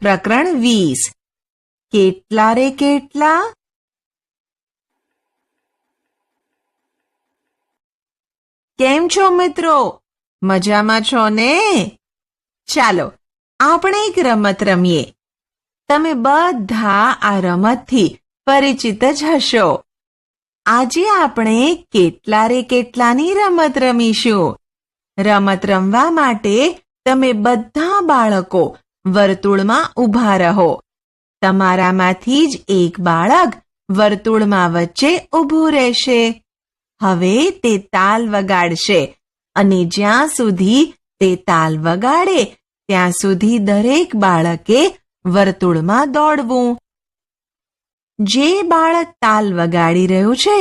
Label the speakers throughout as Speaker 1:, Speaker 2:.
Speaker 1: પ્રકરણ વીસ. કેટલા રે કેટલા? કેમ છો મિત્રો? મજામાં છો ને? ચાલો, આપણે એક રમત રમીએ. તમે બધા આ રમતથી પરિચિત જ હશો. આજે આપણે કેટલા રે કેટલાની રમત રમીશું? રમત રમવા માટે તમે બધા બાળકો વર્તુળમાં ઊભા રહો. તમારામાંથી જ એક બાળક વર્તુળમાં વચ્ચે ઊભું રહેશે. હવે તે તાલ વગાડશે અને જ્યાં સુધી તે તાલ વગાડે, ત્યાં સુધી દરેક બાળકે વર્તુળમાં દોડવું. જે બાળક તાલ વગાડી રહ્યું છે,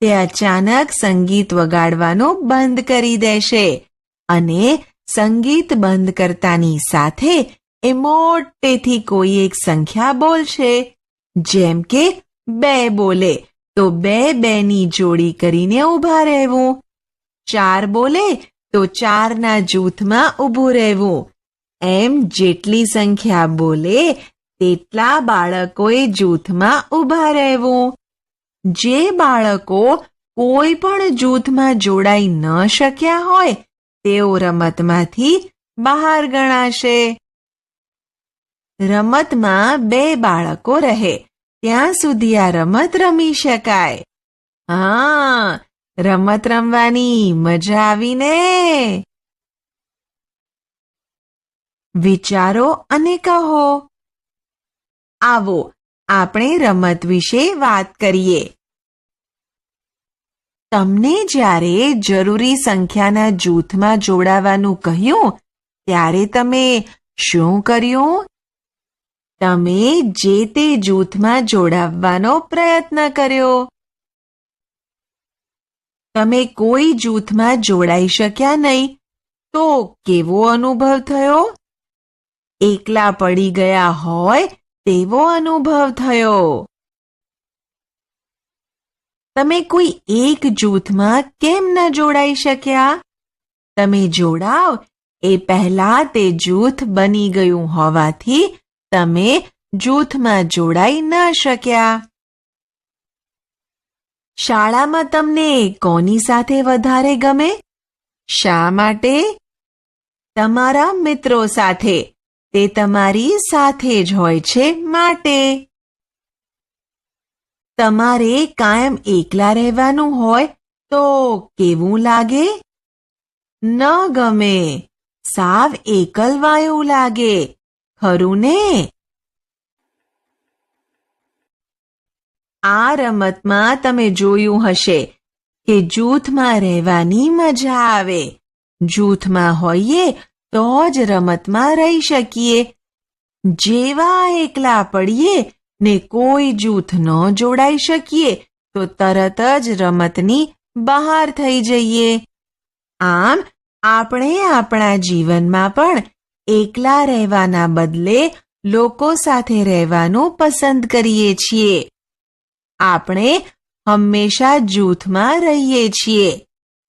Speaker 1: તે અચાનક સંગીત વગાડવાનું બંધ કરી દેશે અને સંગીત બંધ કરતાની સાથે એ મોટેથી કોઈ એક સંખ્યા બોલશે. જેમ કે બે બોલે, તો બે બેની જોડી કરીને ઊભા રહેવું. ચાર બોલે, તો ચારના જૂથમાં ઊભું રહેવું. એમ જેટલી સંખ્યા બોલે, તેટલા બાળકોએ જૂથમાં ઊભા રહેવું. જે બાળકો કોઈ પણ જૂથમાં જોડાઈ ન શક્યા હોય, તેઓ રમતમાંથી બહાર ગણાશે. રમતમાં બે બાળકો રહે. ત્યાં સુધી આ રમત રમી શકાય. હા, રમત રમવાની મજા આવીને. વિચારો અને કહો. આવો, આપણે રમત વિશે વાત કરીએ. તમને જ્યારે જરૂરી સંખ્યાના જૂથમાં જોડાવાનું કહ્યું, ત્યારે તમે શું કર્યું? તમે જે તે જૂથમાં જોડાવવાનો પ્રયત્ન કર્યો. તમે કોઈ જૂથમાં જોડાઈ શક્યા નહીં, તો કેવો અનુભવ થયો? એકલા પડી ગયા હોય તેવો અનુભવ થયો. તમે કોઈ એક જૂથમાં કેમ ન જોડાઈ શક્યા? તમે જોડાવ એ પહેલા તે જૂથ બની ગયું હોવાથી તમે જૂથમાં જોડાઈ ન શક્યા. શાળામાં તમને કોની સાથે વધારે ગમે? શા માટે? તમારા મિત્રો સાથે. તે તમારી સાથે જ હોય છે માટે. તમારે કાયમ એકલા રહેવાનું હોય તો કેવું લાગે? ન ગમે. સાવ એકલવાયું લાગે. ખરું ને આ રમતમાં તમે જોયું હશે કે જૂથમાં રહેવાની મજા આવે. જૂથમાં હોઈએ તો જ રમતમાં રહી શકીએ. જેવા એકલા પડીએ ને કોઈ જૂથ ન જોડાઈ શકીએ, તો તરત જ રમતની બહાર થઈ જઈએ. આમ, આપણે આપણા જીવનમાં પણ એકલા રહેવાના બદલે લોકો સાથે રહેવાનું પસંદ કરીએ છીએ. આપણે હંમેશા જૂથમાં રહીએ છીએ.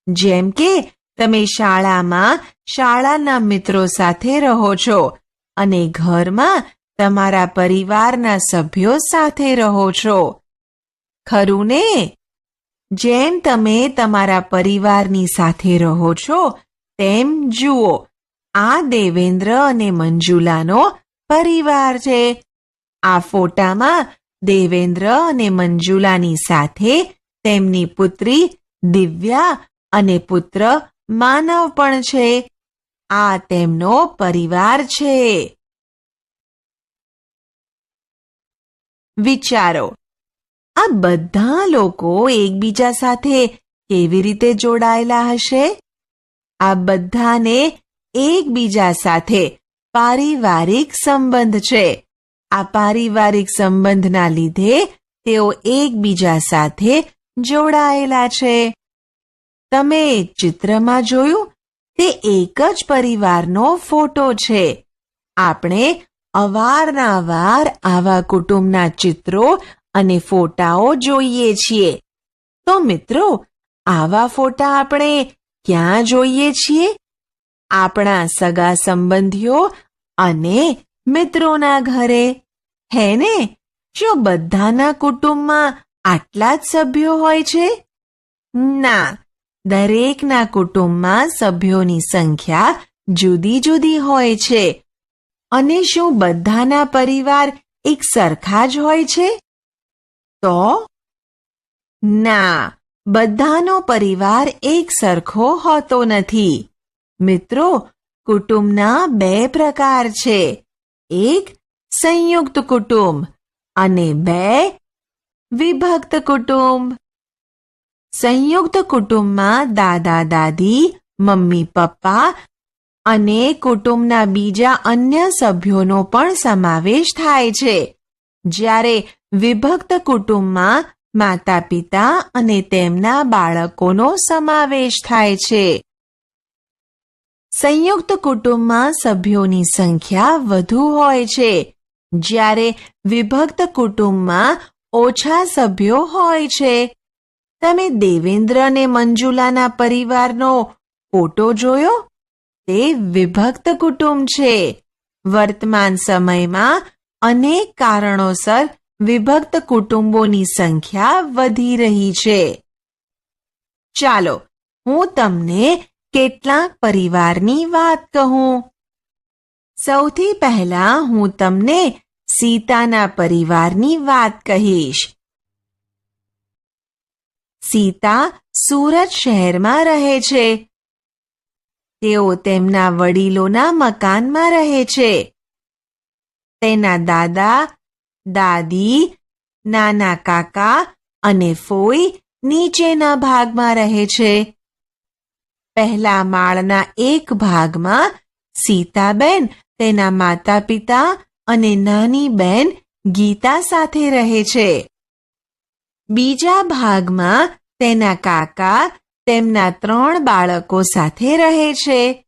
Speaker 1: જેમ કે, તમે શાળામાં શાળાના મિત્રો સાથે રહો છો અને ઘરમાં તમારા પરિવારના સભ્યો સાથે રહો છો. ખરું ને જેમ તમે તમારા પરિવારની સાથે રહો છો, તેમ જુઓ. આ દેવેન્દ્ર અને મંજુલાનો પરિવાર છે. આ ફોટામાં દેવેન્દ્ર અને મંજુલાની સાથે તેમની પુત્રી દિવ્યા અને પુત્ર માનવ પણ છે. આ તેમનો પરિવાર છે. વિચારો, આ બધા લોકો એકબીજા સાથે કેવી રીતે જોડાયેલા હશે? આ બધાને એકબીજા સાથે પારિવારિક સંબંધ છે. આ પારિવારિક સંબંધના લીધે તેઓ એકબીજા સાથે જોડાયેલા છે. તમે ચિત્રમાં જોયું? તે એક જ પરિવારનો ફોટો છે. આપણે અવારનવાર આવા કુટુંબના ચિત્રો અને ફોટાઓ જોઈએ છીએ. તો મિત્રો, આવા ફોટા આપણે ક્યાં જોઈએ છીએ? આપણા સગા સંબંધીઓ અને મિત્રોના ઘરે. હે ને? શું બધાના કુટુંબમાં આટલા જ સભ્યો હોય છે? ના, દરેકના કુટુંબમાં સભ્યોની સંખ્યા જુદી જુદી હોય છે. અને શું બધાના પરિવાર એક સરખા જ હોય છે? તો? ના, બધાનો પરિવાર એક સરખો હોતો નથી. મિત્રો, કુટુંબના બે પ્રકાર છે. એક સંયુક્ત કુટુંબ અને બે વિભક્ત કુટુંબ. સંયુક્ત કુટુંબમાં દાદા, દાદી, મમ્મી, પપ્પા અને કુટુંબના બીજા અન્ય સભ્યોનો પણ સમાવેશ થાય છે. જ્યારે વિભક્ત કુટુંબમાં માતા પિતા અને તેમના બાળકોનો સમાવેશ થાય છે. સંયુક્ત કુટુંબમાં સભ્યોની સંખ્યા વધુ હોય છે. જ્યારે વિભક્ત કુટુંબમાં ઓછા સભ્યો હોય છે. તમે દેવેન્દ્ર અને મંજુલાના પરિવારનો ફોટો જોયો? તે વિભક્ત કુટુંબ છે. વર્તમાન સમયમાં અનેક કારણોસર વિભક્ત કુટુંબોની સંખ્યા વધી રહી છે. ચાલો, હું તમને કેટલાક પરિવારની વાત કહું. સૌથી પહેલા હું તમને સીતાના પરિવારની વાત કહીશ. સીતા સુરત શહેરમાં રહે છે. તેઓ તેમના વડીલોના મકાનમાં રહે છે. તેના દાદા, દાદી, નાના કાકા અને ફોઈ નીચેના ભાગમાં રહે છે. પહેલા માળના એક ભાગમાં સીતાબેન, તેના માતા પિતા અને નાની બેન ગીતા સાથે રહે છે. બીજા ભાગમાં તેના કાકા, તેમના ત્રણ બાળકો સાથે રહે છે.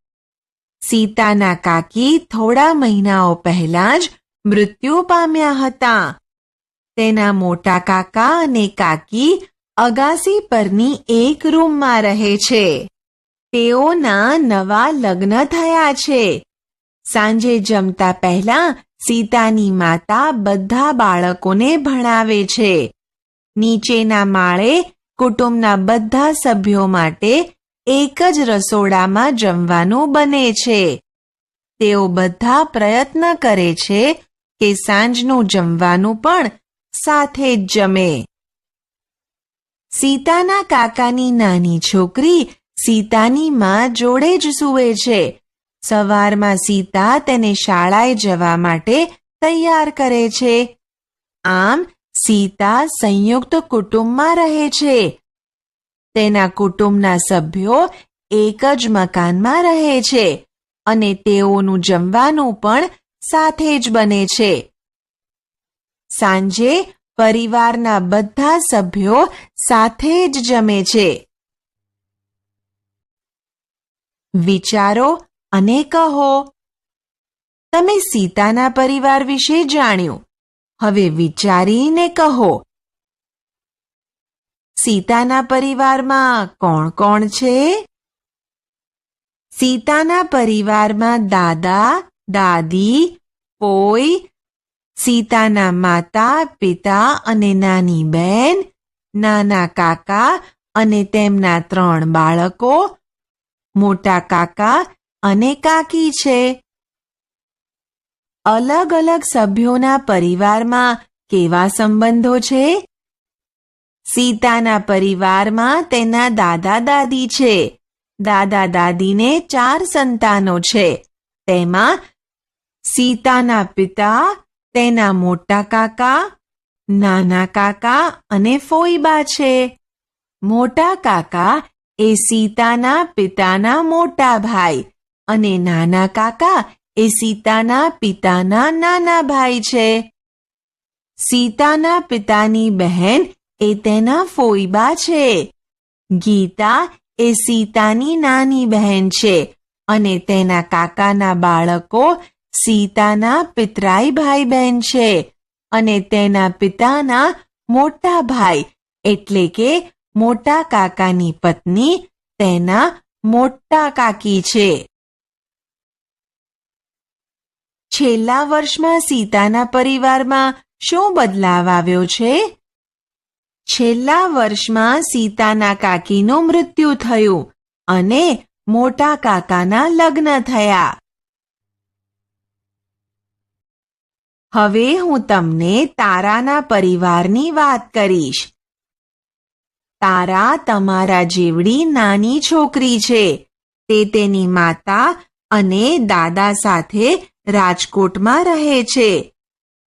Speaker 1: સીતાના કાકી થોડા મહિનાઓ પહેલા જ મૃત્યુ પામ્યા હતા. તેના મોટા કાકા અને કાકી અગાસી પરની એક રૂમમાં રહે છે. તેઓના નવા લગ્ન થયા છે. સાંજે જમતા પહેલા સીતાની માતા બધા બાળકોને ભણાવે છે. નીચેના માળે કુટુંબના બધા સભ્યો માટે એક જ રસોડામાં જમવાનું બને છે. તેઓ બધા પ્રયત્ન કરે છે કે સાંજનું જમવાનું પણ સાથે જ જમે. સીતાના કાકાની નાની છોકરી સીતાની માં જોડે જ સૂવે છે. સવારમાં સીતા તેને શાળાએ જવા માટે તૈયાર કરે છે. આમ સીતા સંયુક્ત કુટુંબમાં રહે છે. તેના કુટુંબના સભ્યો એક જ મકાનમાં રહે છે અને તેઓનું જમવાનું પણ સાથે જ બને છે. સાંજે પરિવારના બધા સભ્યો સાથે જ જમે છે. વિચારો અને કહો, તમે સીતાના પરિવાર વિશે જાણ્યું. હવે વિચારીને કહો, સીતાના પરિવારમાં કોણ કોણ છે? સીતાના પરિવારમાં દાદા, દાદી પોઈ સીતાના માતા, પિતા અને નાની બેન, નાના કાકા અને તેમના ત્રણ બાળકો મોટા કાકા અને કાકી છે. અલગ અલગ સભ્યોના પરિવારમાં કેવા સંબંધો છે? સીતાના પરિવારમાં તેના દાદા દાદી છે. દાદા દાદીને ચાર સંતાનો છે. તેમાં સીતાના પિતા, તેના મોટા કાકા, નાના કાકા અને ફોઈબા છે. મોટા કાકા એ સીતાના પિતાના મોટા ભાઈ અને નાના કાકા એ સીતાના પિતાના નાના ભાઈ છે. સીતાના પિતાની બહેન એ તેના ફોઈબા છે. ગીતા એ સીતાની નાની બહેન છે અને તેના કાકાના બાળકો સીતાના પિતરાઈ ભાઈ બહેન છે અને તેના પિતાના મોટા ભાઈ એટલે કે મોટા કાકાની પત્ની તેના મોટા કાકી છે. છેલ્લા વર્ષમાં સીતાના પરિવારમાં શું બદલાવ આવ્યો છે? છેલ્લા વર્ષમાં સીતાના કાકીનું મૃત્યુ થયું અને મોટા કાકાના લગ્ન થયા. હવે હું તમને તારાના પરિવારની વાત કરીશ. તારા તમારા જેવડી નાની છોકરી છે. તે તેની માતા અને દાદા સાથે રાજકોટમાં રહે છે.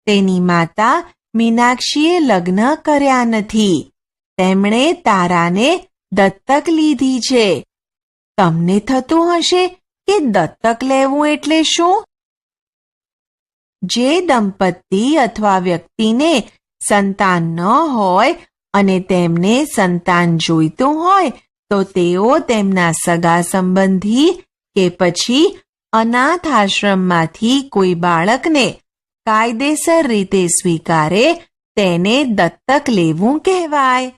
Speaker 1: તેની માતા મીનાક્ષીએ લગ્ન કર્યા નથી. તેમણે તારાને દત્તક લીધી છે. તમને થતું હશે કે દત્તક લેવું એટલે શું? જે દંપતી અથવા વ્યક્તિને સંતાન ન હોય અને તેમને સંતાન જોઈતું હોય, તો તેઓ તેમના સગા સંબંધી કે પછી અનાથ આશ્રમમાંથી કોઈ બાળકને કાયદેસર રીતે સ્વીકારે, તેને દત્તક લેવું કહેવાય.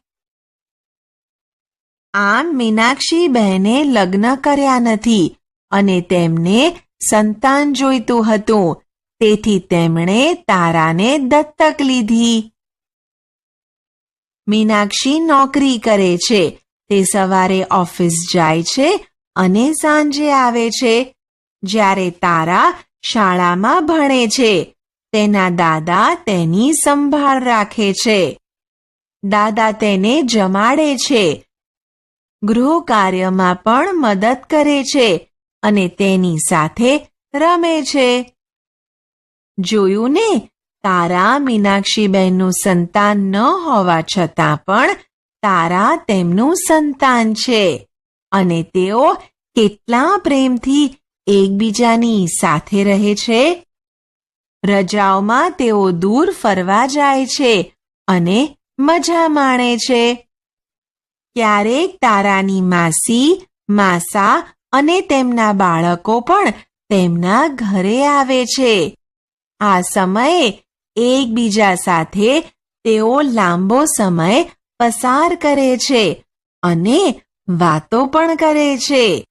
Speaker 1: આમ મીનાક્ષી બહેને લગ્ન કર્યા નથી અને તેમને સંતાન જોઈતું હતું, તેથી તેમણે તારાને દત્તક લીધી. મીનાક્ષી નોકરી કરે છે. તે સવારે ઓફિસ જાય છે અને સાંજે આવે છે. જ્યારે તારા શાળામાં ભણે છે. તેના દાદા તેની સંભાળ રાખે છે. દાદા તેને જમાડે છે. ગૃહ કાર્યમાં પણ મદદ કરે છે અને તેની સાથે રમે છે. જોયું ને? તારા મીનાક્ષીબહેનનું સંતાન ન હોવા છતાં પણ તારા તેમનું સંતાન છે. અને તેઓ કેટલા પ્રેમથી એકબીજાની સાથે રહે છે. રજાઓમાં તેઓ દૂર ફરવા જાય છે અને મજા માણે છે. ક્યારેક તારાની માસી, માસા અને તેમના બાળકો પણ તેમના ઘરે આવે છે. આ સમયે એકબીજા સાથે તેઓ લાંબો સમય પસાર કરે છે અને વાતો પણ કરે છે.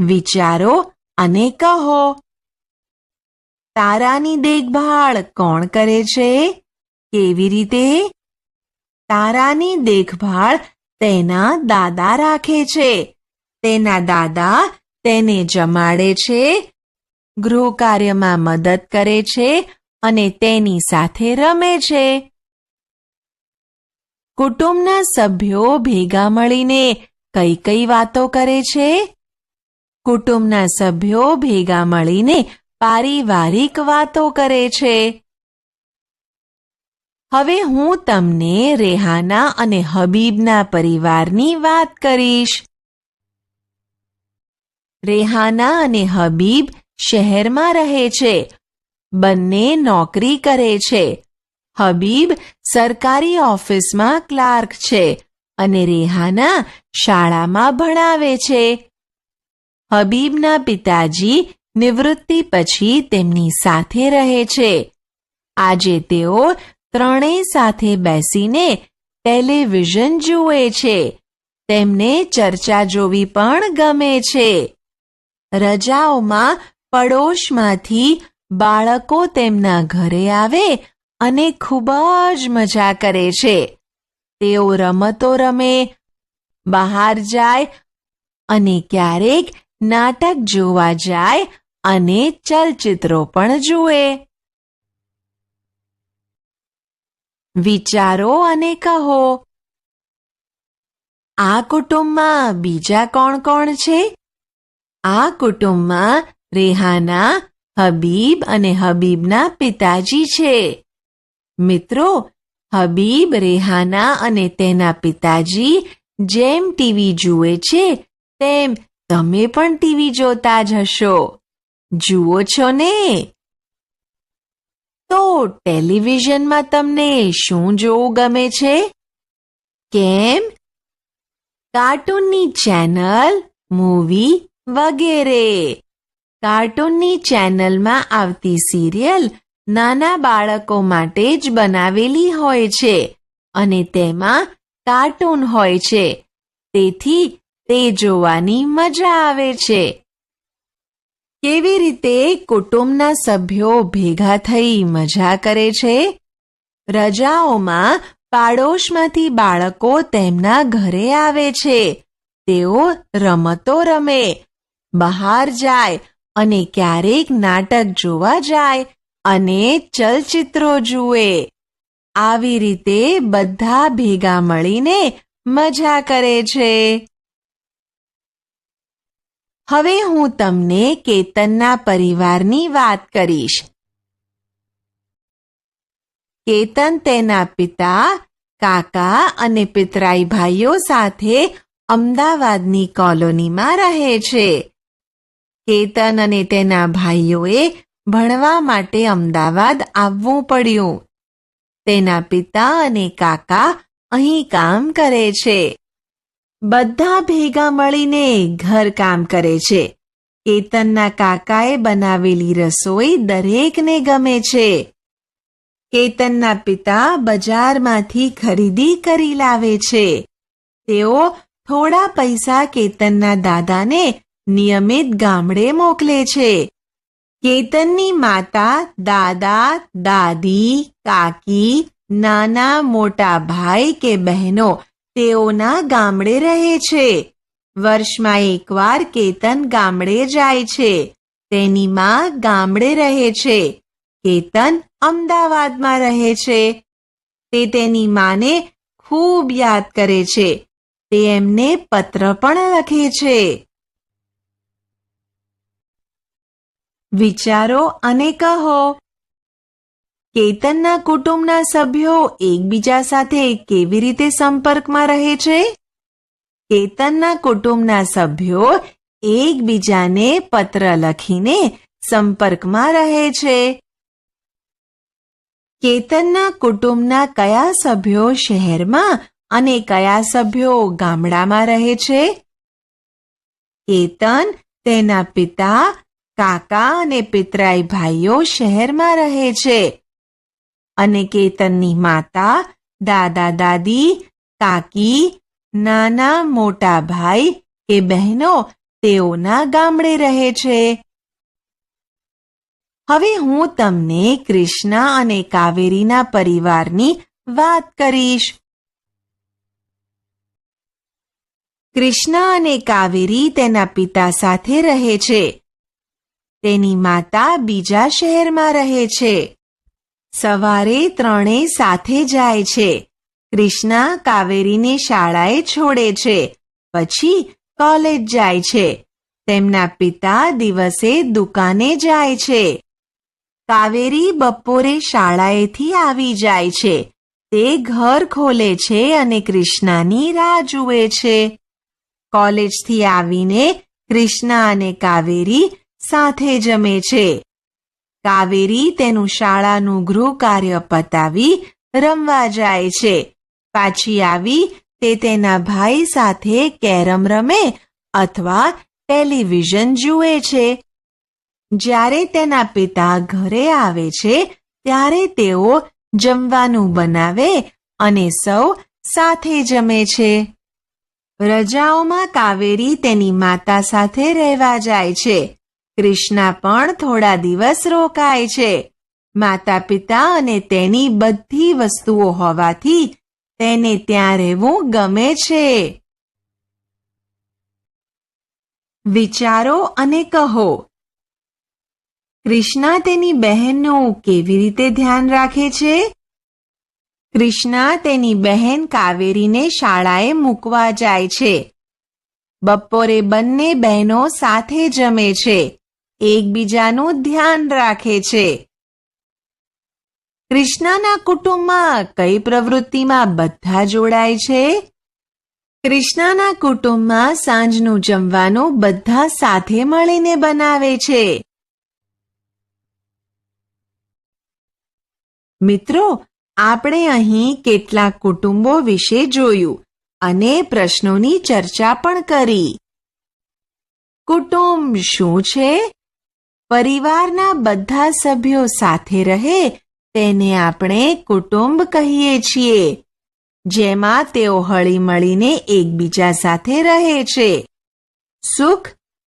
Speaker 1: વિચારો અને કહો, તારાની દેખભાળ કોણ કરે છે? કેવી રીતે? તારાની દેખભાળ તેના દાદા રાખે છે. તેના દાદા તેને જમાડે છે ગૃહ કાર્યમાં મદદ કરે છે અને તેની સાથે રમે છે. કુટુંબના સભ્યો ભેગા મળીને કઈ કઈ વાતો કરે છે? કુટુંબના સભ્યો ભેગા મળીને પારિવારિક વાતો કરે છે. હવે હું તમને રેહાના અને હબીબના પરિવારની વાત કરીશ. રેહાના અને હબીબ શહેરમાં રહે છે. બંને નોકરી કરે છે. હબીબ સરકારી ઓફિસમાં ક્લાર્ક છે અને રેહાના શાળામાં ભણાવે છે. હબીબના પિતાજી નિવૃત્તિ પછી તેમની સાથે રહે છે. આજે તેઓ ત્રણેય સાથે બેસીને ટેલિવિઝન જુએ છે. તેમને ચર્ચા જોવી પણ ગમે છે. રજાઓમાં પડોશમાંથી બાળકો તેમના ઘરે આવે અને ખૂબ જ મજા કરે છે. તેઓ રમતો રમે, બહાર જાય અને ક્યારેક નાટક જોવા જાય અને ચલચિત્રો પણ જુએ. વિચારો અને કહો, આ કુટુંબમાં બીજા કોણ કોણ છે? આ કુટુંબમાં રેહાના, હબીબ અને હબીબના પિતાજી છે. મિત્રો, હબીબ, રેહાના અને તેના પિતાજી જેમ ટીવી જુએ છે, તેમ તમે પણ ટીવી જોતા જ હશો. જુઓ છો ને? તો ટેલિવિઝનમાં તમને શું જોવું ગમે છે? કેમ? કાર્ટૂનની ચેનલ, મૂવી વગેરે. કાર્ટૂનની ચેનલમાં આવતી સિરિયલ નાના બાળકો માટે જ બનાવેલી હોય છે અને તેમાં કાર્ટૂન હોય છે. તેથી તે જોવાની મજા આવે છે. કેવી રીતે કુટુંબના સભ્યો ભેગા થઈ મજા કરે છે? રજાઓમાં પાડોશમાંથી બાળકો તેમના ઘરે આવે છે. તેઓ રમતો રમે. બહાર જાય અને ક્યારેક નાટક જોવા જાય અને ચલચિત્રો જુએ. આવી રીતે બધા ભેગા મળીને મજા કરે છે. હવે હું તમને કેતનના પરિવારની વાત કરીશ. કેતન તેના પિતા, કાકા અને પિતરાઈ ભાઈઓ સાથે અમદાવાદની કોલોનીમાં રહે છે. કેતન અને તેના ભાઈઓએ ભણવા માટે અમદાવાદ આવવું પડ્યું. તેના પિતા અને કાકા અહીં કામ કરે છે. બધા ભેગા મળીને ઘર કામ કરે છે. કેતનના કાકાએ બનાવેલી રસોઈ દરેકને ગમે છે. કેતનના પિતા બજારમાંથી ખરીદી કરી લાવે છે. તેઓ થોડા પૈસા કેતનના દાદાને નિયમિત ગામડે મોકલે છે. કેતનની માતા, દાદા, દાદી, કાકી, નાના, મોટા ભાઈ કે બહેનો તેઓના ગામડે રહે છે. વર્ષમાં એકવાર કેતન ગામડે જાય છે. તેની માં ગામડે રહે છે. કેતન અમદાવાદમાં રહે છે. તે તેની માને ખૂબ યાદ કરે છે. તે એમને પત્ર પણ લખે છે. વિચારો અને કહો. કેતનના કુટુંબના સભ્યો એકબીજા સાથે કેવી રીતે સંપર્કમાં રહે છે? કેતનના કુટુંબના સભ્યો એકબીજાને પત્ર લખીને સંપર્કમાં રહે છે. કેતનના કુટુંબના કયા સભ્યો શહેરમાં અને કયા સભ્યો ગામડામાં રહે છે? કેતન તેના પિતા કાકા અને પિતરાઈ ભાઈઓ શહેરમાં રહે છે. અને કેતનની માતા, દાદા દાદી, કાકી, નાના મોટા ભાઈ કે બહેનો તેઓના ગામડે રહે છે. હવે હું તમને કૃષ્ણા અને કાવેરીના પરિવારની વાત કરીશ. કૃષ્ણા અને કાવેરી તેના પિતા સાથે રહે છે. તેની માતા બીજા શહેરમાં રહે છે. સવારે ત્રણેય સાથે જાય છે. કૃષ્ણા કાવેરીને શાળાએ છોડે છે. પછી કોલેજ જાય છે. તેમના પિતા દિવસે દુકાને જાય છે. કાવેરી બપોરે શાળાએથી આવી જાય છે. તે ઘર ખોલે છે અને કૃષ્ણાની રાહ જુએ છે. કોલેજથી આવીને કૃષ્ણા અને કાવેરી સાથે જમે છે. કાવેરી તેનું શાળાનું ગૃહ કાર્ય પતાવી રમવા જાય છે. પાછી આવી તે તેના ભાઈ સાથે કેરમ રમે અથવા ટેલિવિઝન જુએ છે. જ્યારે તેના પિતા ઘરે આવે છે, ત્યારે તેઓ જમવાનું બનાવે અને સૌ સાથે જમે છે. રજાઓમાં કાવેરી તેની માતા સાથે રહેવા જાય છે. કૃષ્ણા પણ થોડા દિવસ રોકાય છે. માતા પિતા અને તેની બધી વસ્તુઓ હોવાથી તેને ત્યાં રહેવું ગમે છે. વિચારો અને કહો, કૃષ્ણા તેની બહેનનું કેવી રીતે ધ્યાન રાખે છે? કૃષ્ણા તેની બહેન કાવેરીને શાળાએ મૂકવા જાય છે. બપોરે બંને બહેનો સાથે જમે છે. એકબીજાનું ધ્યાન રાખે છે. કૃષ્ણના કુટુંબમાં કઈ પ્રવૃત્તિમાં બધા જોડાય છે? કૃષ્ણના કુટુંબમાં સાંજનું જમવાનું બધા સાથે મળીને બનાવે છે. મિત્રો, આપણે અહીં કેટલાક કુટુંબો વિશે જોયું અને પ્રશ્નોની ચર્ચા પણ કરી. કુટુંબ શું છે? પરિવારના બધા સભ્યો સાથે રહે તેને આપણે કુટુંબ કહીએ છીએ. જેમાં તેઓ હળીમળીને એકબીજા સાથે રહે છે. સુખ,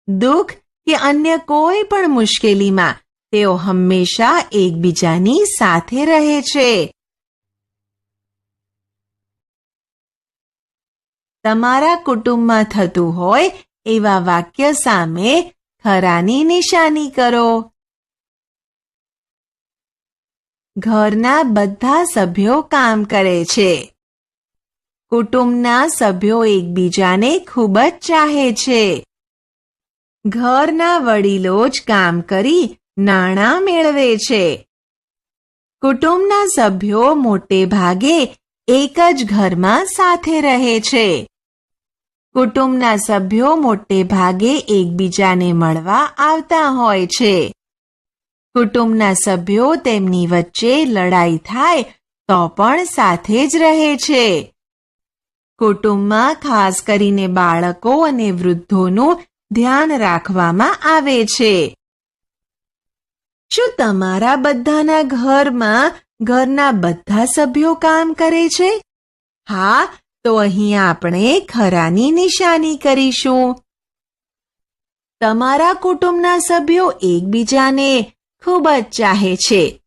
Speaker 1: દુઃખ કે અન્ય કોઈ પણ મુશ્કેલીમાં તેઓ હંમેશા એકબીજાની સાથે રહે છે. તમારા કુટુંબમાં થતું હોય એવા વાક્ય સામે ખરાની નિશાની કરો. ઘરના બધા સભ્યો કામ કરે છે. કુટુંબના સભ્યો એકબીજાને ખૂબ જ ચાહે છે. ઘરના વડીલો જ કામ કરી નાણાં મેળવે છે. કુટુંબના સભ્યો મોટે ભાગે એક જ ઘરમાં સાથે રહે છે. કુટુંબના સભ્યો મોટે ભાગે એકબીજાને મળવા આવતા હોય છે. કુટુંબના સભ્યો તેમની વચ્ચે લડાઈ થાય તો પણ સાથે જ રહે છે. કુટુંબમાં ખાસ કરીને બાળકો અને વૃદ્ધોનું ધ્યાન રાખવામાં આવે છે. શું તમારા બધાના ઘરમાં ઘરના બધા સભ્યો કામ કરે છે? હા તો અહીં આપણે ખરાની નિશાની કરીશું. તમારા કુટુંબના સભ્યો એકબીજાને ખૂબ જ ચાહે છે.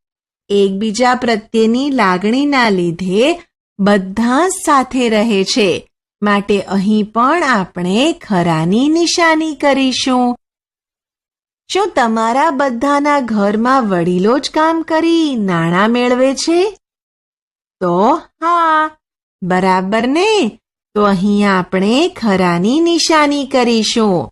Speaker 1: એકબીજા પ્રત્યેની લાગણીના લીધે બધા સાથે રહે છે. માટે અહીં પણ આપણે ખરાની નિશાની કરીશું. શું તમારા બધાના ઘરમાં વડીલો જ કામ કરી નાણાં મેળવે છે? તો હા બરાબર ને? તો અહીં આપણે ખરાની નિશાની કરીશું.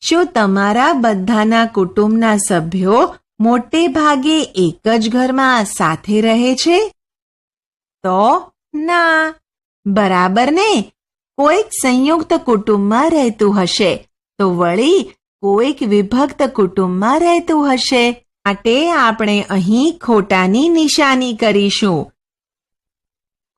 Speaker 1: શું તમારા બધાના કુટુંબના સભ્યો મોટે ભાગે એક જ ઘરમાં સાથે રહે છે? તો ના. બરાબર ને? કોઈક સંયુક્ત કુટુંબમાં રહેતું હશે, તો વળી કોઈક વિભક્ત કુટુંબમાં રહેતું હશે. માટે આપણે અહીં ખોટાની નિશાની કરીશું.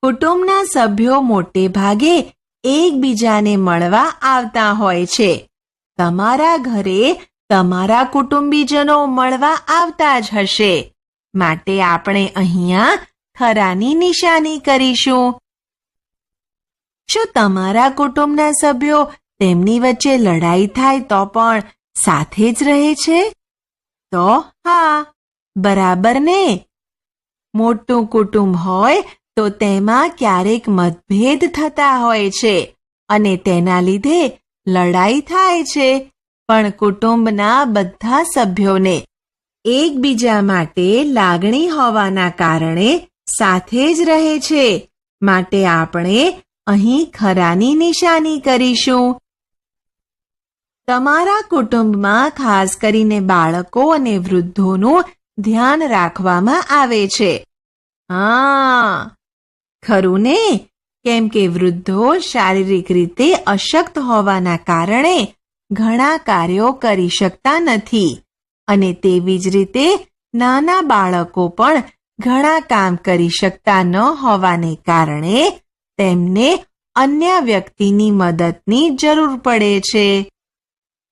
Speaker 1: કુટુંબના સભ્યો મોટે ભાગે એકબીજાને મળવા આવતા હોય છે. તમારા ઘરે તમારા કુટુંબીજનો મળવા આવતા જ હશે. માટે આપણે અહીંયા ખરાની નિશાની કરીશું. શું તમારા કુટુંબના સભ્યો તેમની વચ્ચે લડાઈ થાય તો પણ સાથે જ રહે છે? તો હા, બરાબર ને? મોટું કુટુંબ હોય તો તેમાં ક્યારેક મતભેદ થતા હોય છે અને તેના લીધે લડાઈ થાય છે. પણ કુટુંબના બધા સભ્યોને એકબીજા માટે લાગણી હોવાના કારણે સાથે જ રહે છે. માટે આપણે અહીં ખરાની નિશાની કરીશું. તમારા કુટુંબમાં ખાસ કરીને બાળકો અને વૃદ્ધોનું ધ્યાન રાખવામાં આવે છે. હા ખરું ને? કેમ કે વૃદ્ધો શારીરિક રીતે અશક્ત હોવાના કારણે ઘણા કાર્યો કરી શકતા નથી. અને તેવી જ રીતે નાના બાળકો પણ ઘણા કામ કરી શકતા ન હોવાને કારણે તેમને અન્ય વ્યક્તિની મદદની જરૂર પડે છે.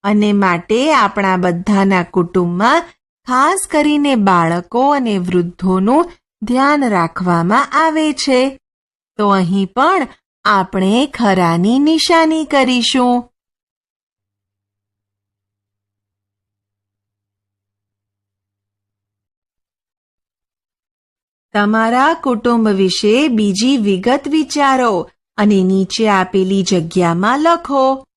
Speaker 1: અને માટે આપણા બધાના કુટુંબમાં ખાસ કરીને બાળકો અને વૃદ્ધોનું ધ્યાન રાખવામાં આવે છે. તો અહીં પણ આપણે ખરાની નિશાની કરીશું. તમારા કુટુંબ વિશે બીજી વિગત વિચારો અને નીચે આપેલી જગ્યામાં લખો.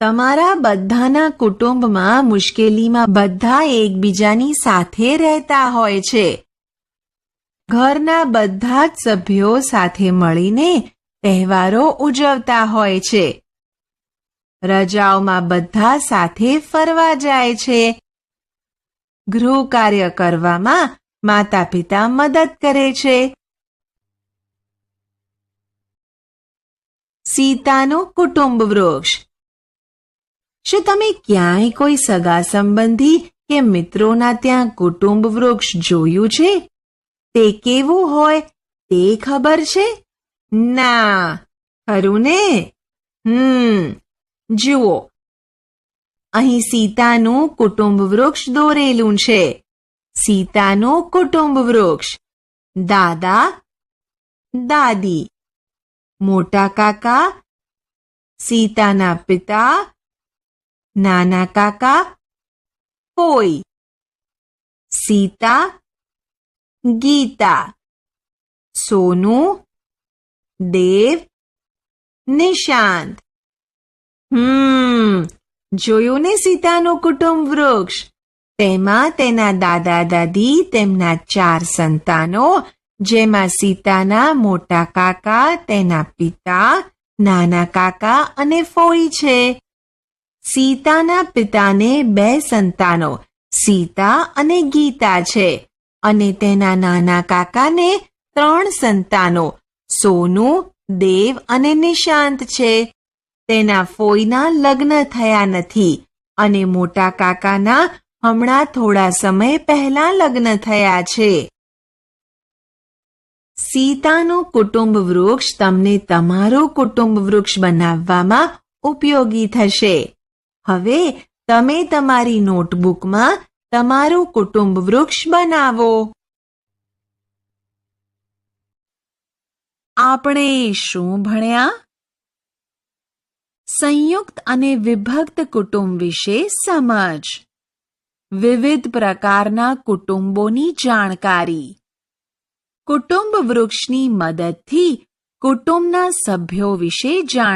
Speaker 1: તમારા બધાના કુટુંબમાં મુશ્કેલીમાં બધા એકબીજાની સાથે રહેતા હોય છે. ઘરના બધા જ સભ્યો સાથે મળીને તહેવારો ઉજવતા હોય છે. રજાઓમાં બધા સાથે ફરવા જાય છે. ગૃહ કાર્ય કરવામાં માતા પિતા મદદ કરે છે. સીતાનું કુટુંબ વૃક્ષ. શું તમે ક્યાંય કોઈ સગા સંબંધી કે મિત્રોના ત્યાં કુટુંબ વૃક્ષ જોયું છે? તે કેવું હોય તે ખબર છે? ના ખરું ને હમ, જુઓ. અહીં સીતાનું કુટુંબ વૃક્ષ દોરેલું છે. સીતાનું કુટુંબ વૃક્ષ. દાદા, દાદી. મોટા કાકા, સીતાના પિતા, નાના કાકા, કોઈ. સીતા ગીતા, સોનું, દેવ, નિશાંત. હમ, જોયું ને સીતાનું કુટુંબ વૃક્ષ? તેમાં તેના દાદા દાદી, તેમના ચાર સંતાનો, જેમાં સીતાના મોટા કાકા, તેના પિતા, નાના કાકા અને ફોઈ છે. સીતાના પિતાને બે સંતાનો, સીતા અને ગીતા છે. અને તેના નાના કાકાને ત્રણ સંતાનો, સોનું, દેવ અને નિશાંત છે. તેના ફોઈના લગ્ન થયા નથી અને મોટા કાકાના હમણાં થોડા સમય પહેલા લગ્ન થયા છે. સીતાનું કુટુંબ વૃક્ષ તમને તમારું કુટુંબ વૃક્ષ બનાવવામાં ઉપયોગી થશે. હવે તમે તમારી નોટબુકમાં તમારું કુટુંબ વૃક્ષ બનાવો. આપણે શું ભણ્યા? સંયુક્ત અને વિભક્ત કુટુંબ વિશે સમજ. વિવિધ પ્રકારના કુટુંબોની જાણકારી. કુટુંબ વૃક્ષની મદદથી કુટુંબના સભ્યો વિશે જાણ